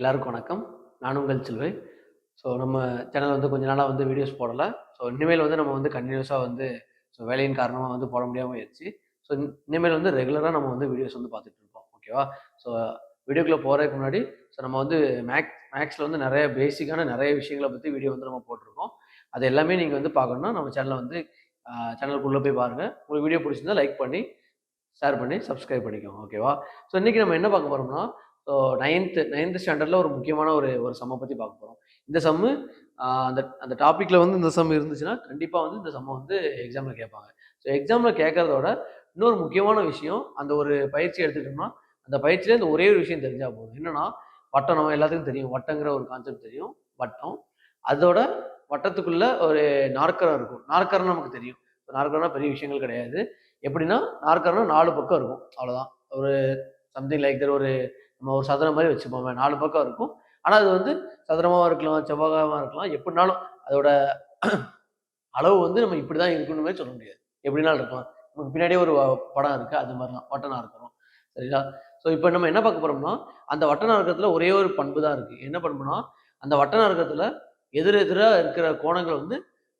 எல்லாருக்கும் வணக்கம். நான் உங்கள் செல்வை. ஸோ நம்ம சேனல் வந்து கொஞ்ச நாளாக வந்து வீடியோஸ் போடலை. ஸோ இனிமேல் வந்து நம்ம வந்து கண்டினியூஸாக வந்து ஸோ வேலையின் காரணமாக வந்து போட முடியாமல் ஆயிடுச்சு ஸோ இனிமேல் வந்து ரெகுலராக நம்ம வந்து வீடியோஸ் வந்து பார்த்துட்டு இருப்போம். ஓகேவா ஸோ வீடியோக்குள்ளே போகிறதுக்கு முன்னாடி ஸோ நம்ம வந்து மேக்ஸ் மேக்ஸில் வந்து நிறைய பேசிக்கான நிறைய விஷயங்களை பற்றி வீடியோ வந்து நம்ம போட்டிருக்கோம். அது எல்லாமே நீங்கள் வந்து பார்க்கணும்னா நம்ம சேனலை வந்து சேனலுக்குள்ளே போய் பாருங்கள் உங்களுக்கு வீடியோ பிடிச்சிருந்தா லைக் பண்ணி ஷேர் பண்ணி சப்ஸ்கிரைப் பண்ணிக்கோங்க. ஓகேவா ஸோ இன்றைக்கி நம்ம என்ன பார்க்க போகிறோம்னா ஸோ நைன்த்து நைன்த் ஸ்டாண்டர்டில் ஒரு முக்கியமான ஒரு ஒரு சம்மை பற்றி பார்க்க போகிறோம் இந்த சம்மு அந்த அந்த டாப்பிக்கில் வந்து இந்த சம் இருந்துச்சுன்னா கண்டிப்பாக வந்து இந்த சம்மை வந்து எக்ஸாமில் கேட்பாங்க. ஸோ எக்ஸாமில் கேட்கறதோட இன்னொரு முக்கியமான விஷயம் அந்த ஒரு பயிற்சி எடுத்துக்கிட்டோம்னா அந்த பயிற்சியில் இந்த ஒரே ஒரு விஷயம் தெரிஞ்சால் போதும். என்னன்னா வட்டம் நம்ம எல்லாத்துக்கும் தெரியும். வட்டங்கிற ஒரு கான்செப்ட் தெரியும். வட்டம். அதோட வட்டத்துக்குள்ளே ஒரு நாற்கரம் இருக்கும். நாற்கரம் நமக்கு தெரியும். நாற்கரம்னா பெரிய விஷயங்கள் கிடையாது. எப்படின்னா நாற்கரம்னா நாலு பக்கம் இருக்கும். அவ்வளோதான் ஒரு சம்திங் லைக் தர் ஒரு நம்ம ஒரு சதுரம் மாதிரி வச்சுப்போமே நாலு பக்கம் இருக்கும். ஆனால் அது வந்து சதுரமாக இருக்கலாம் செவ்வகமாக இருக்கலாம் எப்படினாலும் அதோட அளவு வந்து நம்ம இப்படி தான் இருக்கணுமே சொல்ல முடியாது. எப்படினாலும் இருக்கலாம். நமக்கு பின்னாடியே ஒரு படம் இருக்குது அது மாதிரிலாம் வட்டனாக இருக்கிறோம் சரிங்களா? ஸோ இப்போ நம்ம என்ன பார்க்க போகிறோம்னா அந்த வட்டனா இருக்கிறதுல ஒரே ஒரு பண்பு தான் இருக்குது என்ன பண்புனா அந்த வட்டனா இருக்கிறதுல எதிர் எதிராக இருக்கிற கோணங்கள் வந்து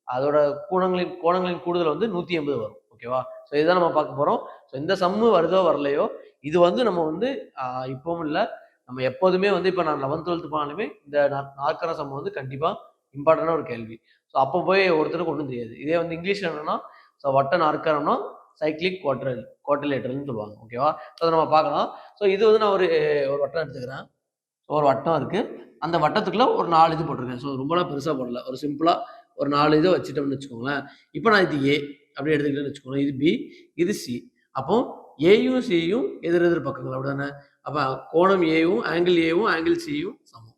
அதோட கோணங்களின் கோணங்களின் கூடுதல் வந்து நூற்றி எண்பது வரும். ஓகேவா? ஸோ இதுதான் நம்ம பார்க்க போகிறோம் ஸோ இந்த சம்மு வருதோ வரலையோ இது வந்து நம்ம வந்து இப்பவும் இல்லை. நம்ம எப்போதுமே வந்து இப்போ நான் லெவன்த் டுவெல்த் போனாலுமே இந்த நாற்கர சம்பவம் வந்து கண்டிப்பாக இம்பார்ட்டண்டான ஒரு கேள்வி. ஸோ அப்போ போய் ஒருத்தருக்கு ஒன்றும் தெரியாது. இதே வந்து இங்கிலீஷில் என்னன்னா ஸோ வட்ட நாற்கரம்னா சைக்ளிக் குவாட்ரல் குவாட்ரிலேட்டர்னு சொல்லுவாங்க. ஓகேவா ஸோ அதை நம்ம பார்க்கலாம். ஸோ இது வந்து நான் ஒரு ஒரு வட்டம் எடுத்துக்கிறேன். ஸோ ஒரு வட்டம் இருக்குது அந்த வட்டத்துக்குள்ளே ஒரு நாலு இது போட்டிருக்கேன். ஸோ ரொம்பலாம் பெருசாக போடல. ஒரு சிம்பிளாக ஒரு நாலு இதை வச்சுட்டோம்னு வச்சுக்கோங்களேன். இப்போ நான் இது ஏ அப்படி எடுத்துக்கிட்டேன்னு வச்சுக்கோங்களேன். இது பி இது சி அப்போ ஏயும் சியும் எதிர் எதிர் பக்கங்கள் அப்படிதானே? அப்போ கோணம் ஏயும் ஆங்கிள் ஏவும் ஆங்கிள் சியும் சமம்.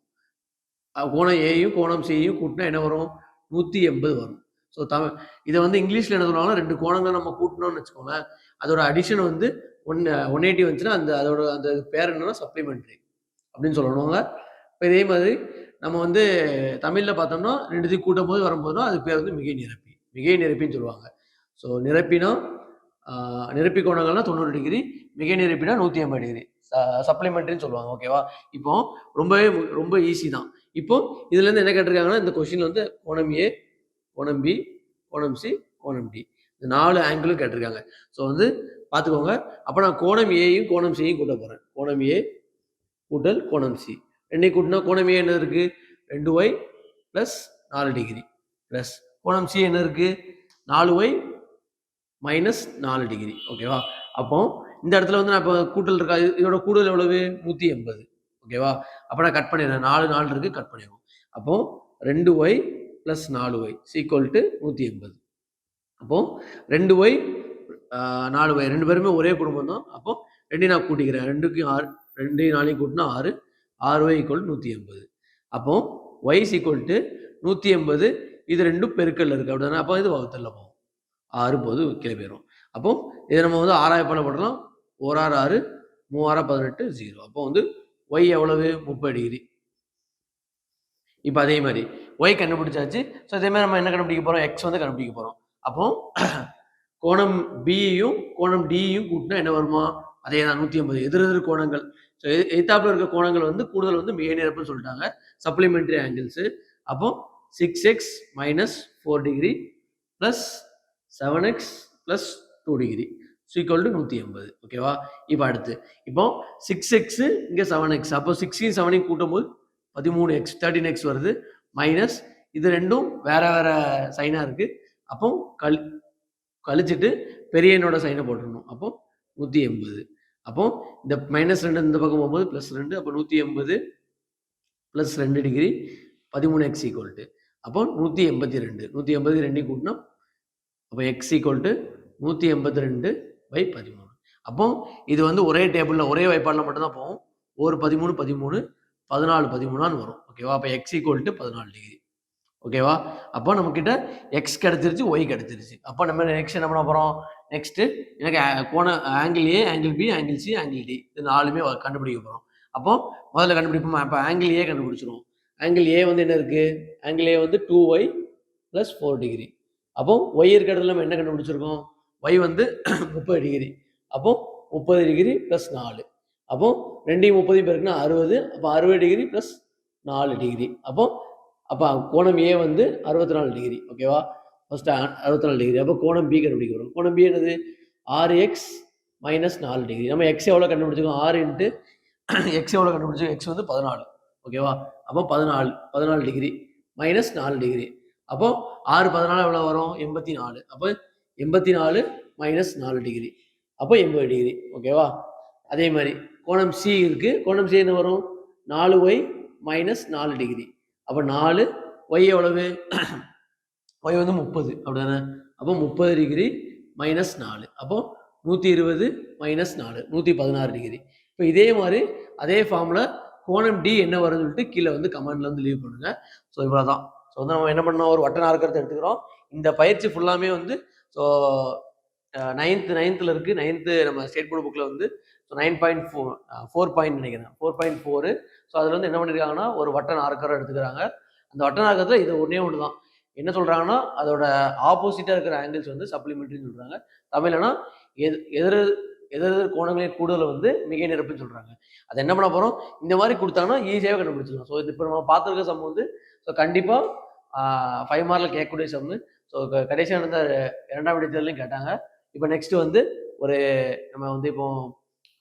கோணம் ஏயும் கோணம் சியும் கூட்டினா என்ன வரும்? நூற்றி எண்பது வரும். ஸோ தமிழ் இதை வந்து இங்கிலீஷில் என்ன சொன்னாலும் ரெண்டு கோணங்கள் நம்ம கூட்டணும்னு வச்சுக்கோங்களேன். அதோட அடிஷன் வந்து ஒன் ஒன் எயிட்டி வந்துச்சுன்னா அந்த அதோட அந்த பேர் என்னன்னா சப்ளிமெண்ட்ரி அப்படின்னு சொல்லணுங்க. இப்போ இதே மாதிரி நம்ம வந்து தமிழில் பார்த்தோம்னா ரெண்டுத்தையும் கூட்டும் போது வரும்போதுனா அது பேர் வந்து மிகை நிரப்பி மிகை நிரப்பின்னு சொல்லுவாங்க. ஸோ நிரப்பினா நிரப்பி கோணங்கள்னா தொண்ணூறு டிகிரி மிகை நிரப்பினா நூற்றி ஐம்பது டிகிரி. சப்ளிமெண்ட்ரின்னு சொல்லுவாங்க ஓகேவா இப்போ ரொம்பவே ரொம்ப ஈஸி தான். இப்போ இதுலேருந்து என்ன கேட்டிருக்காங்கன்னா இந்த கொஷின் வந்து கோணம் ஏ கோணம் பி கோணம் சி கோணம் டி இந்த நாலு ஆங்கிளும் கேட்டிருக்காங்க. ஸோ வந்து பார்த்துக்கோங்க. அப்போ நான் கோணம் ஏயும் கோணம் சியும் கூட்ட போகிறேன் கோணம் ஏ கூட்டல் கோணம் சி ரெண்டையும் கூட்டினா கோணம் ஏ என்ன இருக்குது ரெண்டு ஒய் ப்ளஸ் நாலு டிகிரி ப்ளஸ் கோணம் சி என்ன இருக்குது நாலு ஒய் மைனஸ் நாலு டிகிரி ஓகேவா அப்போ இந்த இடத்துல வந்து நான் இப்போ கூட்டல் இருக்கா? இதோட கூடுதல் எவ்வளவு? நூற்றி எண்பது ஓகேவா அப்போ நான் கட் பண்ணிடுறேன். நாலு நாலு இருக்குது கட் பண்ணிடுவோம். அப்போ ரெண்டு ஒய் ப்ளஸ் நாலு ஒய் சீக்வல் டு நூற்றி எண்பது. அப்போ ரெண்டு ஒய் நாலு ஒய் ரெண்டு பேருமே ஒரே குடும்பம் தான். அப்போ ரெண்டையும் நான் கூட்டிக்கிறேன். ரெண்டுக்கும் ஆறு ரெண்டையும் நாளையும் கூட்டினா ஆறு ஆறு ஒய் ஈக்குவல் நூற்றி எண்பது. அப்போ ஒய் சீக்வல் டு நூற்றி எண்பது. இது ரெண்டும் பெருக்கல்ல இருக்குது அப்படின்னா அப்போ இது வகுத்தல்ல போகும் ஆறு போது கீழே போயிடும் அப்போ இதை நம்ம வந்து ஆறாயிரம் பண்ண போடலாம். ஒரு ஆறு ஆறு மூவாயிரம் பதினெட்டு ஜீரோ அப்போ வந்து ஒய் எவ்வளவு? முப்பது டிகிரி இப்போ அதே மாதிரி ஒய் கண்டுபிடிச்சாச்சு. ஸோ இதே மாதிரி நம்ம என்ன கண்டுபிடிக்க போகிறோம் எக்ஸ் வந்து கண்டுபிடிக்க போகிறோம் அப்போ கோணம் பியையும் கோணம் டியையும் கூட்டினா என்ன வருமா? அதே தான் நூற்றி ஐம்பது. எதிர் எதிர் கோணங்கள். ஸோ எதிர்த்தாப்பில் இருக்க கோணங்கள் வந்து கூடுதல் வந்து மிக சொல்லிட்டாங்க. சப்ளிமெண்ட்ரி ஆங்கிள்ஸு அப்போ six X minus four degree plus seven X plus two degree equal to நூற்றி எண்பது. ஓகேவா இப்போ அடுத்து. இப்போ சிக்ஸ் எக்ஸு இங்கே செவன் எக்ஸ் அப்போ சிக்ஸ்டீன் செவனையும் கூட்டும் போது பதிமூணு எக்ஸ் தேர்ட்டின் எக்ஸ் வருது. மைனஸ் இது ரெண்டும் வேற வேற சைனாக இருக்குது அப்போ கழி கழிச்சிட்டு பெரிய எண்ணோட சைனை போட்டுடணும் அப்போ நூற்றி எண்பது. அப்போ இந்த மைனஸ் ரெண்டு இந்த பக்கம் போகும்போது ப்ளஸ் ரெண்டு. அப்போ நூற்றி எண்பது ப்ளஸ் ரெண்டு டிகிரி பதிமூணு எக்ஸ் ஈக்குவல்ட்டு அப்போ நூற்றி எண்பத்தி ரெண்டு. நூற்றி எண்பது ரெண்டையும் கூட்டினா அப்போ எக்ஸ் ஈக்குவல் டு நூற்றி எண்பத்தி ரெண்டு பை பதிமூணு. அப்போ இது வந்து ஒரே டேபிளில் ஒரே வாய்ப்பாடில் மட்டும்தான் போகும். ஒரு பதிமூணு பதிமூணு பதினாலு பதிமூணான்னு வரும். ஓகேவா அப்போ எக்ஸ் ஈக்குவல் டு பதினாலு டிகிரி ஓகேவா அப்போ நம்மக்கிட்ட எக்ஸ் கிடச்சிருச்சு ஒய் கிடச்சிருச்சு. அப்போ நம்ம நெக்ஸ்ட் என்ன பண்ண போகிறோம் நெக்ஸ்ட்டு எனக்கு கோண angle A angle B angle C angle D இது நாலுமே கண்டுபிடிக்க போகிறோம் அப்போ முதல்ல கண்டுபிடிப்போம்? அப்போ ஆங்கிள் ஏ கண்டுபிடிச்சிருவோம். ஆங்கிள் ஏ வந்து என்ன இருக்குது ஆங்கிள் ஏ வந்து two Y plus four degree அப்போ ஒய் இருக்கிறது நம்ம என்ன கண்டுபிடிச்சிருக்கோம்? ஒய் வந்து முப்பது டிகிரி அப்போ முப்பது டிகிரி ப்ளஸ் நாலு. அப்போ ரெண்டையும் முப்பதையும் பேருக்குன்னா அறுபது. அப்போ அறுபது டிகிரி ப்ளஸ் நாலு டிகிரி அப்போ அப்போ கோணம் ஏ வந்து அறுபத்தி நாலு டிகிரி ஓகேவா ஃபஸ்ட்டு அறுபத்தி நாலு டிகிரி அப்போ கோணம் பி கண்டுபிடிக்க வரும் கோணம் பி என்னது? ஆறு எக்ஸ் மைனஸ் நாலு டிகிரி நம்ம எக்ஸ் எவ்வளோ கண்டுபிடிச்சிக்கோம் ஆறு இன்ட்டு எக்ஸ் எவ்வளோ கண்டுபிடிச்சோம் எக்ஸ் வந்து பதினாலு. ஓகேவா அப்போ பதினாலு. பதினாலு டிகிரி மைனஸ் நாலு டிகிரி அப்போ ஆறு பதினாலு எவ்வளோ வரும்? எண்பத்தி நாலு அப்போ எண்பத்தி நாலு மைனஸ் நாலு டிகிரி அப்போ எண்பது டிகிரி ஓகேவா அதே மாதிரி கோணம் சி இருக்குது கோணம் சி என்ன வரும்? நாலு ஒய் மைனஸ் நாலு டிகிரி அப்போ நாலு ஒய் எவ்வளவு? ஒய் வந்து முப்பது. அப்படிதானே? அப்போ முப்பது டிகிரி மைனஸ் நாலு. அப்போ நூற்றி இருபது மைனஸ் நாலு. நூற்றி பதினாறு டிகிரி இப்போ இதே மாதிரி அதே ஃபார்மில் கோணம் டி என்ன வரும்னு சொல்லிட்டு கீழே வந்து கமெண்ட்ல வந்து லீவ் பண்ணுங்கள் ஸோ இவ்வளோ தான் ஸோ வந்து நம்ம என்ன பண்ணோம் ஒரு வட்ட நாற்கரத்தை எடுத்துக்கிறோம். இந்த பயிற்சி ஃபுல்லாமே வந்து ஸோ நைன்த்து நைன்த்தில் இருக்குது நைன்த்து நம்ம ஸ்டேட் போர்டு புக்கில் வந்து so nine point four four point நினைக்கிறேன். ஃபோர் பாயிண்ட் ஃபோரு ஸோ அதில் வந்து என்ன பண்ணியிருக்காங்கன்னா ஒரு வட்ட நாற்கரம் எடுத்துக்கிறாங்க. அந்த வட்ட நாற்கரத்தில் இது ஒன்றே ஒன்று தான். என்ன சொல்கிறாங்கன்னா அதோட ஆப்போசிட்டாக இருக்கிற ஆங்கிள்ஸ் வந்து சப்ளிமெண்ட்ரின்னு சொல்கிறாங்க தமிழ்னா எது எதிர் எதிர் கோணங்களே கோணங்களின் கூடுதல் வந்து மிகை நிரப்புன்னு சொல்கிறாங்க அது என்ன பண்ண போகிறோம் இந்த மாதிரி கொடுத்தாங்கன்னா ஈஸியாகவே கண்டுபிடிச்சிடலாம். ஸோ இது இப்போ நம்ம பார்த்துருக்க சம்பவம் வந்து ஸோ கண்டிப்பாக ஃபைவ் மார்க்கில் கேட்கக்கூடிய சம்மு ஸோ கடைசியாக நடந்த இரண்டாம் இடைத்தேர்தலையும் கேட்டாங்க. இப்போ நெக்ஸ்ட் வந்து ஒரு நம்ம வந்து இப்போ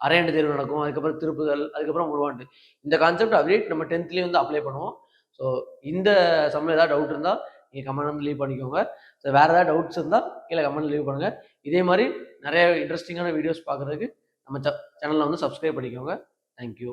அரையாண்டு தேர்வு நடக்கும். அதுக்கப்புறம் திருப்புதல் அதுக்கப்புறம் முழுவாண்டு இந்த கான்செப்ட் அப்படியே நம்ம டென்த்லேயும் வந்து அப்ளை பண்ணுவோம். ஸோ இந்த சம்மில் ஏதாவது டவுட் இருந்தால் நீங்கள் கமெண்ட் வந்து லீவ் பண்ணிக்கோங்க. ஸோ வேறு ஏதாவது டவுட்ஸ் இருந்தால் கீழே கமெண்ட் லீவ் பண்ணுங்கள் இதே மாதிரி நிறைய இன்ட்ரெஸ்டிங்கான வீடியோஸ் பார்க்குறதுக்கு நம்ம சேனலில் வந்து சப்ஸ்கிரைப் பண்ணிக்கோங்க. தேங்க்யூ